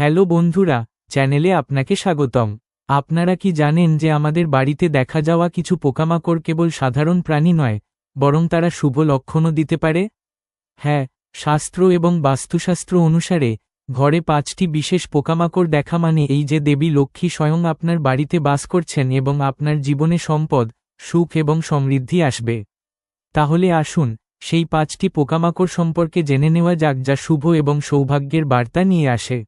Hello বন্ধুরা, চ্যানেলে আপনাকে স্বাগতম। আপনারা কি জানেন যে আমাদের বাড়িতে দেখা যাওয়া কিছু পোকামাকড় কেবল সাধারণ প্রাণী নয়, বরং তারা শুভ লক্ষণও দিতে পারে? হ্যাঁ শাস্ত্র এবং বাস্তুশাস্ত্র অনুসারে, ঘরে পাঁচটি বিশেষ পোকামাকড় দেখা মানে এই যে দেবী লক্ষ্মী স্বয়ং আপনার বাড়িতে বাস করছেন এবং আপনার জীবনে সম্পদ, সুখ এবং সমৃদ্ধি আসবে। তাহলে আসুন, সেই পাঁচটি পোকামাকড় সম্পর্কে জেনে নেওয়া যাক যা শুভ এবং সৌভাগ্যের বার্তা নিয়ে আসে।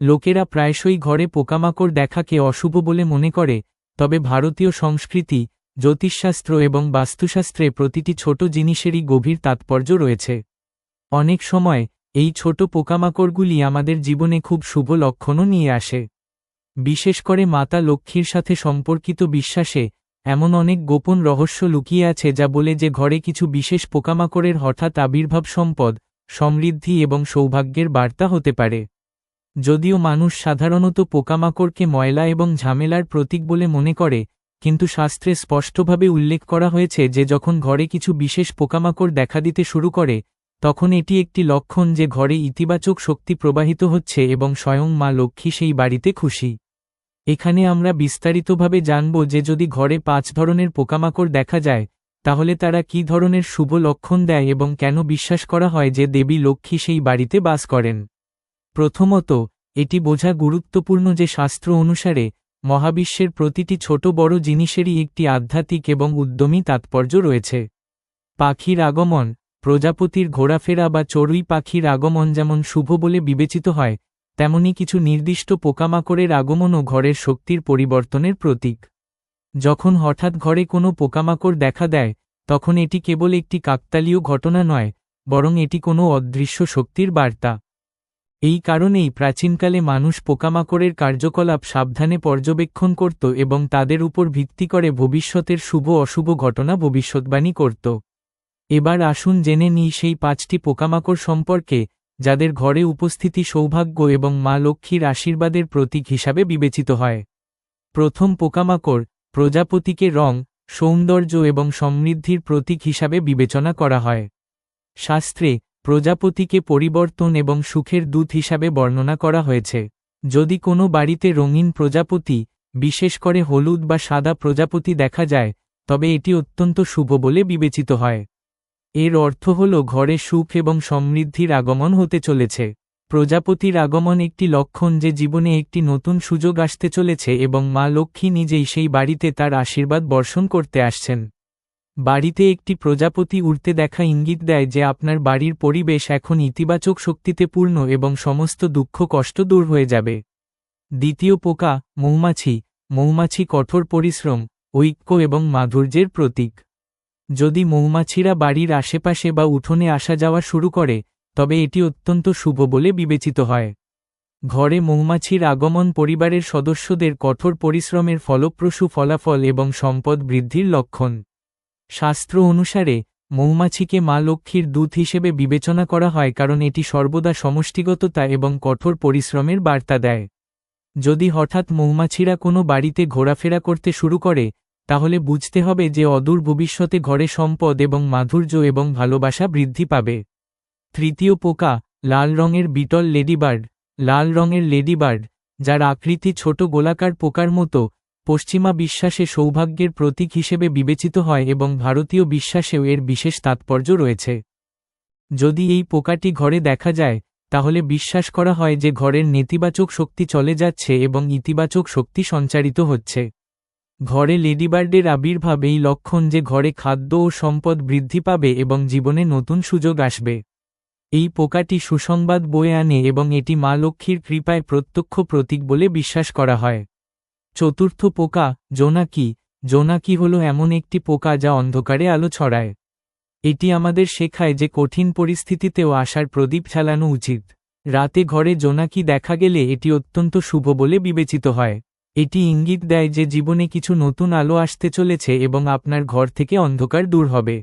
লোকেরা প্রায়শই ঘরে পোকামাকড় দেখাকে অশুভ বলে মনে করে, তবে ভারতীয় সংস্কৃতি, জ্যোতিষশাস্ত্র এবং বাস্তুশাস্ত্রে প্রতিটি ছোট জিনিসেরই গভীর তাৎপর্য রয়েছে। অনেক সময়, এই ছোট পোকামাকড়গুলি আমাদের জীবনে খুব শুভ লক্ষণও নিয়ে আসে। বিশেষ করে মাতা লক্ষ্মীর সাথে সম্পর্কিত বিশ্বাসে, এমন অনেক গোপন রহস্য লুকিয়ে আছে যা বলে যে ঘরে কিছু বিশেষ পোকামাকড়ের হঠাৎ আবির্ভাব সম্পদ, সমৃদ্ধি এবং সৌভাগ্যের বার্তা হতে পারে। যদিও মানুষ সাধারণত পোকামাকড়কে ময়লা এবং ঝামেলার প্রতীক বলে মনে করে, কিন্তু শাস্ত্রে স্পষ্টভাবে উল্লেখ করা হয়েছে যে যখন ঘরে কিছু বিশেষ পোকামাকড় দেখা দিতে শুরু করে, তখন এটি একটি লক্ষণ যে ঘরে ইতিবাচক শক্তি প্রবাহিত হচ্ছে এবং স্বয়ং মা লক্ষ্মী সেই বাড়িতে খুশি। এখানে আমরা বিস্তারিতভাবে জানব যে যদি ঘরে পাঁচ ধরনের পোকামাকড় দেখা যায়, তাহলে তারা কি ধরনের শুভ লক্ষণ দেয় এবং কেন বিশ্বাস করা হয় যে দেবী লক্ষ্মী সেই বাড়িতে বাস করেন। প্রথমত, এটি বোঝা গুরুত্বপূর্ণ যে শাস্ত্র অনুসারে, মহাবিশ্বের প্রতিটি ছোট বড় জিনিসেরই একটি আধ্যাত্মিক এবং উদ্যমী তাৎপর্য রয়েছে। পাখির আগমন, প্রজাপতির ঘোরাফেরা বা চড়ুই পাখির আগমন যেমন শুভ বলে বিবেচিত হয়, তেমনি কিছু নির্দিষ্ট পোকামাকড়ের আগমনও ঘরের শক্তির পরিবর্তনের প্রতীক। যখন হঠাৎ ঘরে কোনো পোকামাকড় দেখা দেয়, তখন এটি কেবল একটি কাকতালীয় ঘটনা নয়, বরং এটি কোনো অদৃশ্য শক্তির বার্তা। এই কারণেই প্রাচীনকালে মানুষ পোকামাকড়ের কার্যকলাপ সাবধানে পর্যবেক্ষণ করত এবং তাদের উপর ভিত্তি করে ভবিষ্যতের শুভ অশুভ ঘটনা ভবিষ্যৎবাণী করত। এবার আসুন জেনে নিই সেই পাঁচটি পোকামাকড় সম্পর্কে, যাদের ঘরে উপস্থিতি সৌভাগ্য এবং মা লক্ষ্মীর আশীর্বাদের প্রতীক হিসাবে বিবেচিত হয়। প্রথম পোকামাকড়, প্রজাপতিকে রং, সৌন্দর্য এবং সমৃদ্ধির প্রতীক হিসাবে বিবেচনা করা হয়। শাস্ত্রে প্রজাপতিকে পরিবর্তন এবং সুখের দূত হিসাবে বর্ণনা করা হয়েছে। যদি কোনো বাড়িতে রঙিন প্রজাপতি, বিশেষ করে হলুদ বা সাদা প্রজাপতি দেখা যায়, তবে এটি অত্যন্ত শুভ বলে বিবেচিত হয়। এর অর্থ হল ঘরে সুখ এবং সমৃদ্ধির আগমন হতে চলেছে। প্রজাপতির আগমন একটি লক্ষণ যে জীবনে একটি নতুন সুযোগ আসতে চলেছে এবং মা লক্ষ্মী নিজেই সেই বাড়িতে তার আশীর্বাদ বর্ষণ করতে আসছেন। বাড়িতে একটি প্রজাপতি উড়তে দেখা ইঙ্গিত দেয় যে আপনার বাড়ির পরিবেশ এখন ইতিবাচক শক্তিতে পূর্ণ এবং সমস্ত দুঃখ কষ্ট দূর হয়ে যাবে। দ্বিতীয় পোকা, মৌমাছি। মৌমাছি কঠোর পরিশ্রম, ঐক্য এবং মাধুর্যের প্রতীক। যদি মৌমাছিরা বাড়ির আশেপাশে বা উঠোনে আসা যাওয়া শুরু করে, তবে এটি অত্যন্ত শুভ বলে বিবেচিত হয়। ঘরে মৌমাছির আগমন পরিবারের সদস্যদের কঠোর পরিশ্রমের ফলপ্রসূ ফলাফল এবং সম্পদ বৃদ্ধির লক্ষণ। শাস্ত্র অনুসারে, মৌমাছিকে মা লক্ষ্মীর দূত হিসেবে বিবেচনা করা হয় কারণ এটি সর্বদা সমষ্টিগততা এবং কঠোর পরিশ্রমের বার্তা দেয়। যদি হঠাৎ মৌমাছিরা কোনো বাড়িতে ঘোরাফেরা করতে শুরু করে, তাহলে বুঝতে হবে যে অদূর ভবিষ্যতে ঘরে সম্পদ এবং মাধুর্য এবং ভালোবাসা বৃদ্ধি পাবে। তৃতীয় পোকা, লাল রঙের বিটল লেডিবার্ড। লাল রঙের লেডিবার্ড, যার আকৃতি ছোট গোলাকার পোকার মতো পশ্চিমা বিশ্বাসে সৌভাগ্যের প্রতীক হিসেবে বিবেচিত হয় এবং ভারতীয় বিশ্বাসেও এর বিশেষ তাৎপর্য রয়েছে। যদি এই পোকাটি ঘরে দেখা যায়, তাহলে বিশ্বাস করা হয় যে ঘরের নেতিবাচক শক্তি চলে যাচ্ছে এবং ইতিবাচক শক্তি সঞ্চারিত হচ্ছে। ঘরে লেডিবার্ডের আবির্ভাব এই লক্ষণ যে ঘরে খাদ্য ও সম্পদ বৃদ্ধি পাবে এবং জীবনে নতুন সুযোগ আসবে। এই পোকাটি সুসংবাদ বয়ে আনে এবং এটি মা লক্ষ্মীর কৃপায় প্রত্যক্ষ প্রতীক বলে বিশ্বাস করা হয়। চতুর্থ পোকা জোনাকি জোনাকি হল এমন একটি পোকা যা অন্ধকারে আলো ছড়ায়। এটি আমাদের শেখায় যে কঠিন পরিস্থিতিতেও আসার প্রদীপ চালানো উচিত। রাতে ঘরে জোনাকি দেখা গেলে এটি অত্যন্ত শুভ বলে বিবেচিত হয়। এটি ইঙ্গিত দেয় যে জীবনে কিছু নতুন আলো আসতে চলেছে এবং আপনার ঘর থেকে অন্ধকার দূর হবে।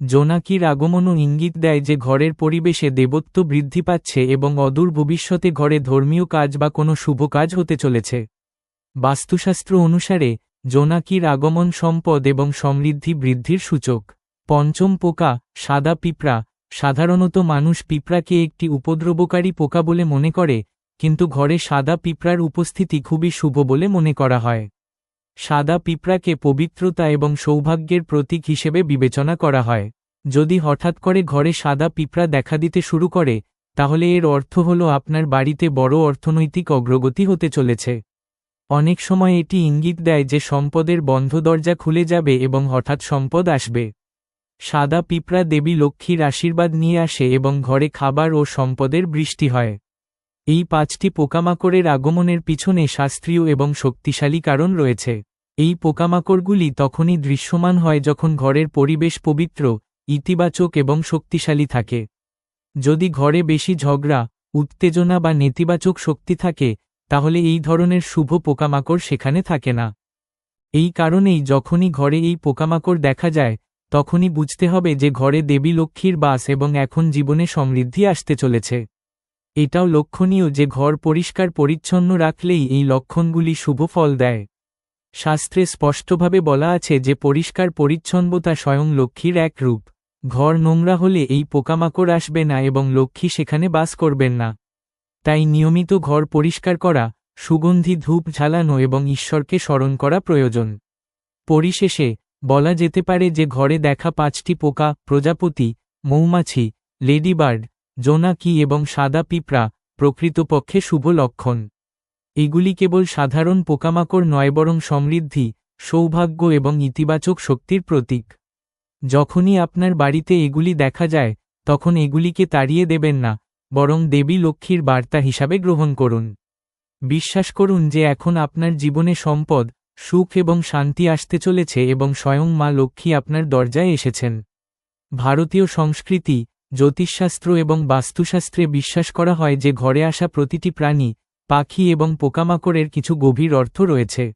জোনাকির আগমনও ইঙ্গিত দেয় যে ঘরের পরিবেশে দেবত্ব বৃদ্ধি পাচ্ছে এবং অদূর ভবিষ্যতে ঘরে ধর্মীয় কাজ বা কোনো শুভ কাজ হতে চলেছে। বাস্তুশাস্ত্র অনুসারে, জোনাকির আগমন সম্পদ এবং সমৃদ্ধি বৃদ্ধির সূচক। পঞ্চম পোকা, সাদা পিঁপড়া, সাধারণত মানুষ পিঁপড়াকে একটি উপদ্রবকারী পোকা বলে মনে করে, কিন্তু ঘরে সাদা পিঁপড়ার উপস্থিতি খুবই শুভ বলে মনে করা হয়। সাদা পিঁপড়াকে পবিত্রতা এবং সৌভাগ্যের প্রতীক হিসেবে বিবেচনা করা হয়। যদি হঠাৎ করে ঘরে সাদা পিঁপড়া দেখা দিতে শুরু করে, তাহলে এর অর্থ হল আপনার বাড়িতে বড় অর্থনৈতিক অগ্রগতি হতে চলেছে। অনেক সময় এটি ইঙ্গিত দেয় যে সম্পদের বন্ধ দরজা খুলে যাবে এবং হঠাৎ সম্পদ আসবে। সাদা পিঁপড়া দেবী লক্ষ্মীর আশীর্বাদ নিয়ে আসে এবং ঘরে খাবার ও সম্পদের বৃষ্টি হয়। এই পাঁচটি পোকামাকড়ের আগমনের পিছনে শাস্ত্রীয় এবং শক্তিশালী কারণ রয়েছে। এই পোকামাকড়গুলি তখনই দৃশ্যমান হয় যখন ঘরের পরিবেশ পবিত্র, ইতিবাচক এবং শক্তিশালী থাকে। যদি ঘরে বেশি ঝগড়া, উত্তেজনা বা নেতিবাচক শক্তি থাকে তাহলে এই ধরনের শুভ পোকামাকড় সেখানে থাকে না। এই কারণেই যখনই ঘরে এই পোকামাকড় দেখা যায়, তখনই বুঝতে হবে যে ঘরে দেবী লক্ষ্মীর বাস এবং এখন জীবনে সমৃদ্ধি আসতে চলেছে। এটাও লক্ষণীয় যে ঘর পরিষ্কার পরিচ্ছন্ন রাখলেই এই লক্ষণগুলি শুভ ফল দেয়। শাস্ত্রে স্পষ্টভাবে বলা আছে যে পরিষ্কার পরিচ্ছন্নতা স্বয়ং লক্ষ্মীর এক রূপ। ঘর নোংরা হলে এই পোকামাকড় আসবে না এবং লক্ষ্মী সেখানে বাস করবেন না। তাই নিয়মিত ঘর পরিষ্কার করা, সুগন্ধি ধূপ ঝালানো এবং ঈশ্বরকে স্মরণ করা প্রয়োজন। পরিশেষে, বলা যেতে পারে যে ঘরে দেখা পাঁচটি পোকা, প্রজাপতি, মৌমাছি, লেডিবার্ড, জোনাকি এবং সাদা পিঁপড়া, প্রকৃতপক্ষে শুভ লক্ষণ। এগুলি কেবল সাধারণ পোকামাকড় নয় বরং সমৃদ্ধি, সৌভাগ্য এবং ইতিবাচক শক্তির প্রতীক। যখনই আপনার বাড়িতে এগুলি দেখা যায়, তখন এগুলিকে তাড়িয়ে দেবেন না বরং দেবী লক্ষ্মীর বার্তা হিসাবে গ্রহণ করুন। বিশ্বাস করুন যে এখন আপনার জীবনে সম্পদ, সুখ এবং শান্তি আসতে চলেছে এবং স্বয়ং মা লক্ষ্মী আপনার দরজায় এসেছেন। ভারতীয় সংস্কৃতি, জ্যোতিষশাস্ত্র এবং বাস্তুশাস্ত্রে বিশ্বাস করা হয় যে ঘরে আসা প্রতিটি প্রাণী, পাখি এবং পোকামাকড়ের কিছু গভীর অর্থ রয়েছে।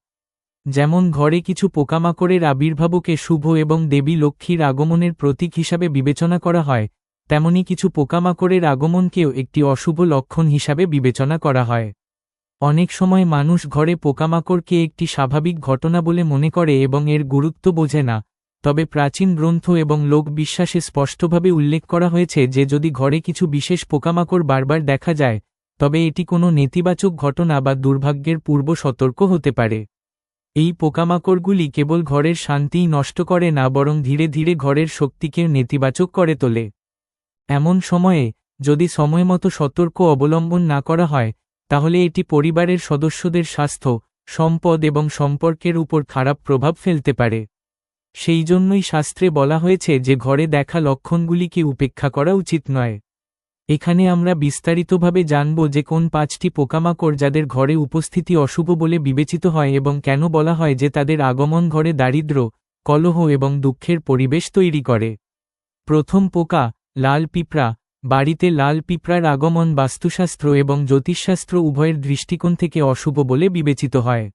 যেমন ঘরে কিছু পোকামাকড়ের আবির্ভাবকে শুভ এবং দেবী লক্ষ্মীর আগমনের প্রতীক হিসাবে বিবেচনা করা হয় তেমনি কিছু পোকামাকড়ের আগমনকেও একটি অশুভ লক্ষণ হিসাবে বিবেচনা করা হয়। অনেক সময় মানুষ ঘরে পোকামাকড়কে একটি স্বাভাবিক ঘটনা বলে মনে করে এবং এর গুরুত্ব বোঝে না, তবে প্রাচীন গ্রন্থ এবং লোক বিশ্বাসে স্পষ্টভাবে উল্লেখ করা হয়েছে যে যদি ঘরে কিছু বিশেষ পোকামাকড় বারবার দেখা যায়, তবে এটি কোনো নেতিবাচক ঘটনা বা দুর্ভাগ্যের পূর্ব সতর্ক হতে পারে। এই পোকামাকড়গুলি কেবল ঘরের শান্তিই নষ্ট করে না, বরং ধীরে ধীরে ঘরের শক্তিকে নেতিবাচক করে তোলে। এমন সময়ে যদি সময়মতো সতর্ক অবলম্বন না করা হয়, তাহলে এটি পরিবারের সদস্যদের স্বাস্থ্য, সম্পদ এবং সম্পর্কের উপর খারাপ প্রভাব ফেলতে পারে। সেই জন্যই শাস্ত্রে বলা হয়েছে যে ঘরে দেখা লক্ষণগুলিকে উপেক্ষা করা উচিত নয়। এখানে আমরা বিস্তারিতভাবে জানব যে কোন পাঁচটি পোকামাকড় যাদের ঘরে উপস্থিতি অশুভ বলে বিবেচিত হয় এবং কেন বলা হয় যে তাদের আগমন ঘরে দারিদ্র কলহ এবং দুঃখের পরিবেশ তৈরি করে। প্রথম পোকা লাল পিঁপড়া, বাড়িতে লাল পিঁপড়ার আগমন বাস্তুশাস্ত্র এবং জ্যোতিষশাস্ত্র উভয়ের দৃষ্টিকোণ থেকে অশুভ বলে বিবেচিত হয়।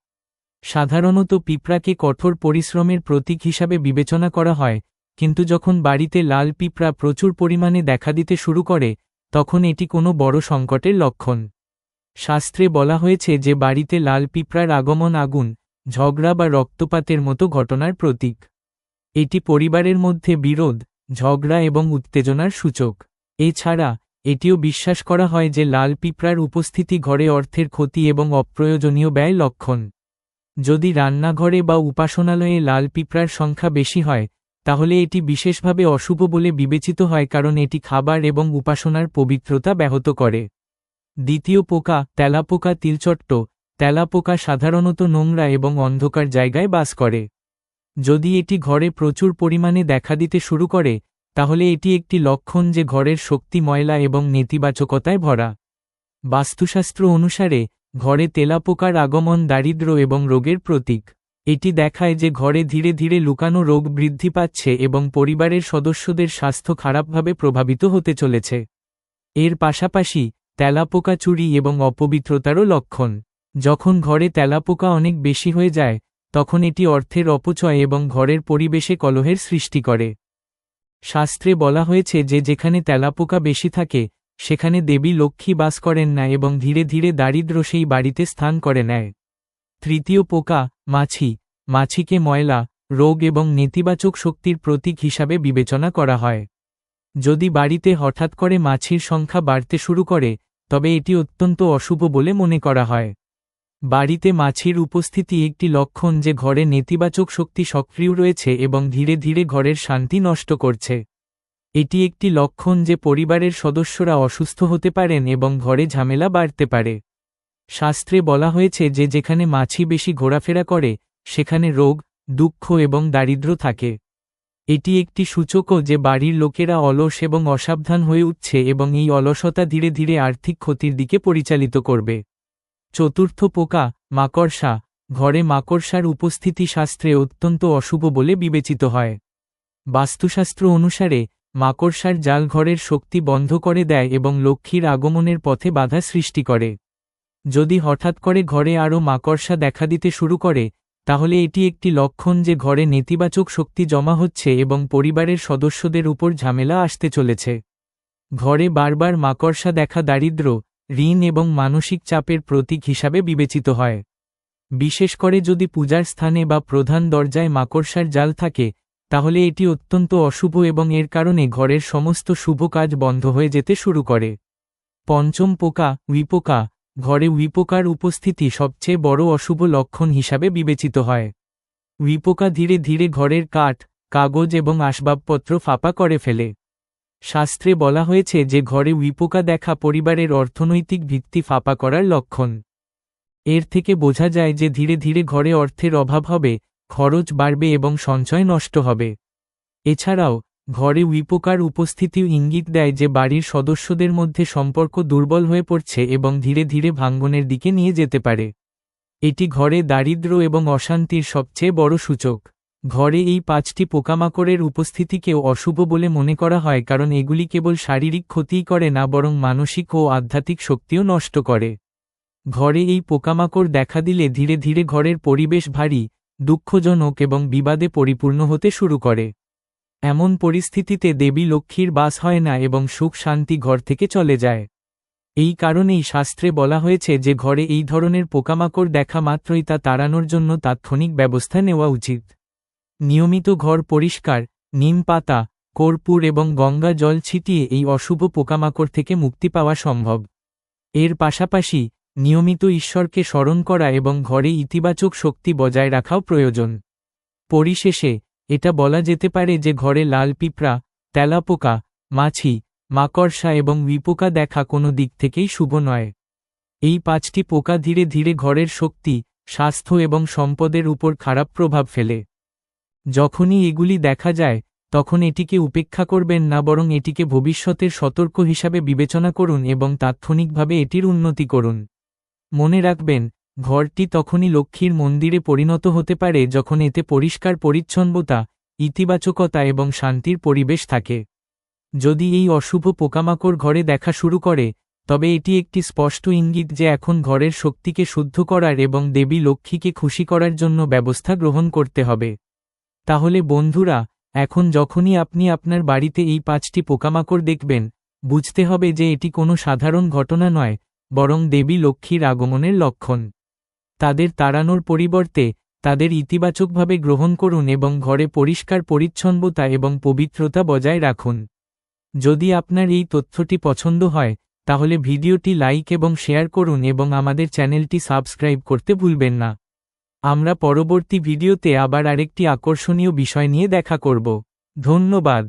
সাধারণত পিঁপড়াকে কঠোর পরিশ্রমের প্রতীক হিসাবে বিবেচনা করা হয়, কিন্তু যখন বাড়িতে লাল পিঁপড়া প্রচুর পরিমাণে দেখা দিতে শুরু করে, তখন এটি কোনো বড় সংকটের লক্ষণ। শাস্ত্রে বলা হয়েছে যে বাড়িতে লাল পিঁপড়ার আগমন আগুন, ঝগড়া বা রক্তপাতের মতো ঘটনার প্রতীক। এটি পরিবারের মধ্যে বিরোধ ঝগড়া এবং উত্তেজনার সূচক। এছাড়া, এটিও বিশ্বাস করা হয় যে লাল পিঁপড়ার উপস্থিতি ঘরে অর্থের ক্ষতি এবং অপ্রয়োজনীয় ব্যয় লক্ষণ। যদি রান্নাঘরে বা উপাসনালয়ে লাল পিঁপড়ার সংখ্যা বেশি হয়, তাহলে এটি বিশেষভাবে অশুভ বলে বিবেচিত হয় কারণ এটি খাবার এবং উপাসনার পবিত্রতা ব্যাহত করে। দ্বিতীয় পোকা, তেলাপোকা তিলচট্ট। তেলাপোকা সাধারণত নোংরা এবং অন্ধকার জায়গায় বাস করে। যদি এটি ঘরে প্রচুর পরিমাণে দেখা দিতে শুরু করে, তাহলে এটি একটি লক্ষণ যে ঘরের শক্তি ময়লা এবং নেতিবাচকতায় ভরা। বাস্তুশাস্ত্র অনুসারে, ঘরে তেলাপোকার আগমন দারিদ্র এবং রোগের প্রতীক। এটি দেখায় যে ঘরে ধীরে ধীরে লুকানো রোগ বৃদ্ধি পাচ্ছে এবং পরিবারের সদস্যদের স্বাস্থ্য খারাপভাবে প্রভাবিত হতে চলেছে। এর পাশাপাশি, তেলাপোকা চুরি এবং অপবিত্রতারও লক্ষণ। যখন ঘরে তেলাপোকা অনেক বেশি হয়ে যায় তখন এটি অর্থের অপচয় এবং ঘরের পরিবেশে কলহের সৃষ্টি করে। শাস্ত্রে বলা হয়েছে যে যেখানে তেলাপোকা বেশি থাকে, সেখানে দেবী লক্ষ্মী বাস করেন না এবং ধীরে ধীরে দারিদ্র সেই বাড়িতে স্থান করে নেয়। তৃতীয় পোকা, মাছি। মাছিকে ময়লা, রোগ এবং নেতিবাচক শক্তির প্রতীক হিসাবে বিবেচনা করা হয়। যদি বাড়িতে হঠাৎ করে মাছির সংখ্যা বাড়তে শুরু করে, তবে এটি অত্যন্ত অশুভ বলে মনে করা হয়। বাড়িতে মাছির উপস্থিতি একটি লক্ষণ যে ঘরে নেতিবাচক শক্তি সক্রিয় রয়েছে এবং ধীরে ধীরে ঘরের শান্তি নষ্ট করছে। এটি একটি লক্ষণ যে পরিবারের সদস্যরা অসুস্থ হতে পারেন এবং ঘরে ঝামেলা বাড়তে পারে। শাস্ত্রে বলা হয়েছে যে যেখানে মাছি বেশি ঘোরাফেরা করে, সেখানে রোগ, দুঃখ এবং দারিদ্র্য থাকে। এটি একটি সূচকও যে বাড়ির লোকেরা অলস এবং অসাবধান হয়ে উঠছে এবং এই অলসতা ধীরে ধীরে আর্থিক ক্ষতির দিকে পরিচালিত করবে। চতুর্থ পোকা, মাকড়সা, ঘরে মাকড়সার উপস্থিতি শাস্ত্রে অত্যন্ত অশুভ বলে বিবেচিত হয়। বাস্তুশাস্ত্র অনুসারে, মাকড়সার জাল ঘরের শক্তি বন্ধ করে দেয় এবং লক্ষ্মীর আগমনের পথে বাধা সৃষ্টি করে। যদি হঠাৎ করে ঘরে আরও মাকড়সা দেখা দিতে শুরু করে, তাহলে এটি একটি লক্ষণ যে ঘরে নেতিবাচক শক্তি জমা হচ্ছে এবং পরিবারের সদস্যদের উপর ঝামেলা আসতে চলেছে। ঘরে বারবার মাকড়সা দেখা দারিদ্র্য ঋণ এবং মানসিক চাপের প্রতীক হিসাবে বিবেচিত হয়। বিশেষ করে যদি পূজার স্থানে বা প্রধান দরজায় মাকড়সার জাল থাকে, তাহলে এটি অত্যন্ত অশুভ এবং এর কারণে ঘরের সমস্ত শুভ কাজ বন্ধ হয়ে যেতে শুরু করে। পঞ্চম পোকা, উইপোকা, ঘরে উইপোকার উপস্থিতি সবচেয়ে বড় অশুভ লক্ষণ হিসাবে বিবেচিত হয়। উইপোকা ধীরে ধীরে ঘরের কাঠ, কাগজ এবং আসবাবপত্র ফাঁপা করে ফেলে। শাস্ত্রে বলা হয়েছে যে ঘরে উইপোকা দেখা পরিবারের অর্থনৈতিক ভিত্তি ফাঁপা করার লক্ষণ। এর থেকে বোঝা যায় যে ধীরে ধীরে ঘরে অর্থের অভাব হবে, খরচ বাড়বে এবং সঞ্চয় নষ্ট হবে। এছাড়াও, ঘরে উইপোকার উপস্থিতিও ইঙ্গিত দেয় যে বাড়ির সদস্যদের মধ্যে সম্পর্ক দুর্বল হয়ে পড়ছে এবং ধীরে ধীরে ভাঙ্গনের দিকে নিয়ে যেতে পারে। এটি ঘরে দারিদ্র্য এবং অশান্তির সবচেয়ে বড় সূচক। ঘরে এই পাঁচটি পোকামাকড়ের উপস্থিতিকেও অশুভ বলে মনে করা হয় কারণ এগুলি কেবল শারীরিক ক্ষতিই করে না বরং মানসিক ও আধ্যাত্মিক শক্তিও নষ্ট করে। ঘরে এই পোকামাকড় দেখা দিলে ধীরে ধীরে ঘরের পরিবেশ ভারী, দুঃখজনক এবং বিবাদে পরিপূর্ণ হতে শুরু করে। এমন পরিস্থিতিতে দেবী লক্ষ্মীর বাস হয় না এবং সুখ শান্তি ঘর থেকে চলে যায়। এই কারণেই শাস্ত্রে বলা হয়েছে যে ঘরে এই ধরনের পোকামাকড় দেখা মাত্রই তা তাড়ানোর জন্য তাৎক্ষণিক ব্যবস্থা নেওয়া উচিত। নিয়মিত ঘর পরিষ্কার, নিম পাতা, কর্পূর এবং গঙ্গা জল ছিটিয়ে এই অশুভ পোকামাকড় থেকে মুক্তি পাওয়া সম্ভব। এর পাশাপাশি, নিয়মিত ঈশ্বরকে স্মরণ করা এবং ঘরে ইতিবাচক শক্তি বজায় রাখাও প্রয়োজন। পরিশেষে, এটা বলা যেতে পারে যে ঘরে লাল পিঁপড়া তেলাপোকা মাছি, মাকড়সা এবং উইপোকা দেখা কোনো দিক থেকেই শুভ নয়। এই পাঁচটি পোকা ধীরে ধীরে ঘরের শক্তি, স্বাস্থ্য এবং সম্পদের উপর খারাপ প্রভাব ফেলে। যখনই এগুলি দেখা যায়, তখন এটিকে উপেক্ষা করবেন না বরং এটিকে ভবিষ্যতের সতর্ক হিসাবে বিবেচনা করুন এবং তাৎক্ষণিকভাবে এটির উন্নতি করুন। মনে রাখবেন, ঘরটি তখনই লক্ষ্মীর মন্দিরে পরিণত হতে পারে যখন এতে পরিষ্কার পরিচ্ছন্নতা, ইতিবাচকতা এবং শান্তির পরিবেশ থাকে। যদি এই অশুভ পোকামাকড় ঘরে দেখা শুরু করে, তবে এটি একটি স্পষ্ট ইঙ্গিত যে এখন ঘরের শক্তিকে শুদ্ধ করার এবং দেবী লক্ষ্মীকে খুশি করার জন্য ব্যবস্থা গ্রহণ করতে হবে। তাহলে বন্ধুরা, এখন যখনই আপনি আপনার বাড়িতে এই পাঁচটি পোকামাকড় দেখবেন, বুঝতে হবে যে এটি কোনো সাধারণ ঘটনা নয়, বরং দেবী লক্ষ্মীর আগমনের লক্ষণ। তাদের তাড়ানোর পরিবর্তে, তাদের ইতিবাচকভাবে গ্রহণ করুন এবং ঘরে পরিষ্কার পরিচ্ছন্নতা এবং পবিত্রতা বজায় রাখুন। যদি আপনার এই তথ্যটি পছন্দ হয়, তাহলে ভিডিওটি লাইক এবং শেয়ার করুন এবং আমাদের চ্যানেলটি সাবস্ক্রাইব করতে ভুলবেন না। আমরা পরবর্তী ভিডিওতে আবার আরেকটি আকর্ষণীয় বিষয় নিয়ে দেখা করব। ধন্যবাদ।